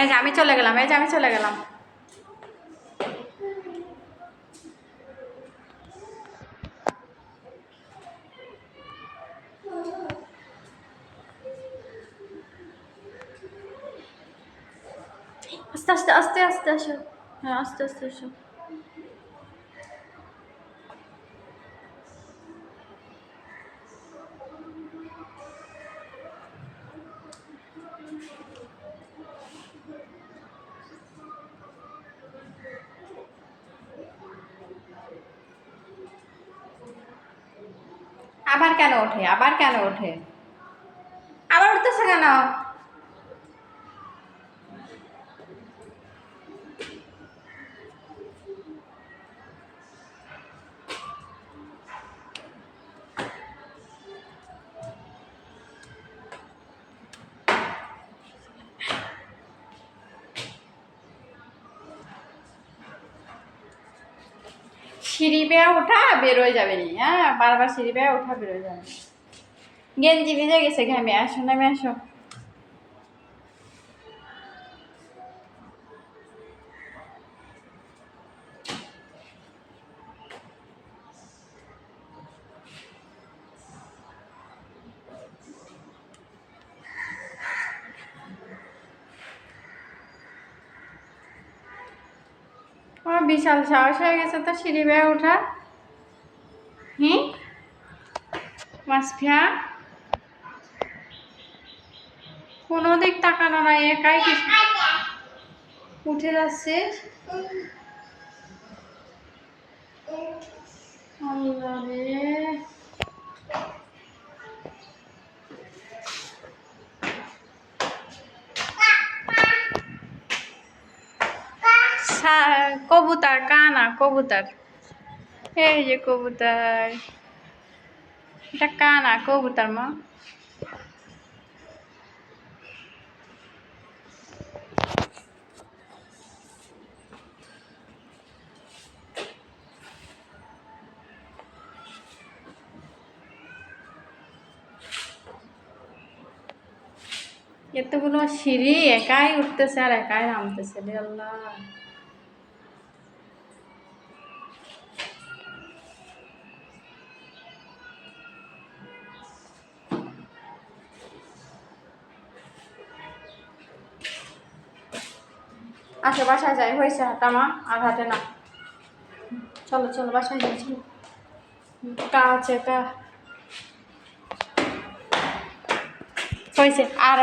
এই যে আমি চলে গেলাম, এই যে আমি চলে গেলাম। আস্তে আস্তে আস্তে আস্তে আসো। হ্যাঁ আস্তে আস্তে আসো। আবার কেন ওঠে? আবার কেন ওঠে? আবার উঠতেছে কেন? সিঁড়ি বেয়ে ওঠা বেরোয় যাবে নি হ্যাঁ? বারবার সিঁড়ি বেয়ে ওঠা বেরোয় যাবে গেঞ্জি ভিজে গেছে, ঘামে। আসো, নামে আসো। আমার বিশাল সাহস হয়ে গেছে তো সিঁড়ি বেয়ে ওঠা হুম? মাসফিয়া কোনো দিক তাকানো নাই, একাই কিছু। উঠে যাচ্ছে কবুতর, কানা, কবুতর। এই যে কবুতর। এটা কানা, কবুতর, মা। এতগুলো সিঁড়ি, একাই উঠতেছে আর একাই নামতেছে, রে আল্লাহ। আসো বাসায় যাই, হয়েছে হাতামা আর হাতে না। চলো চলো, বাসায় যাই, চলো। কা আছে হয়েছে, আর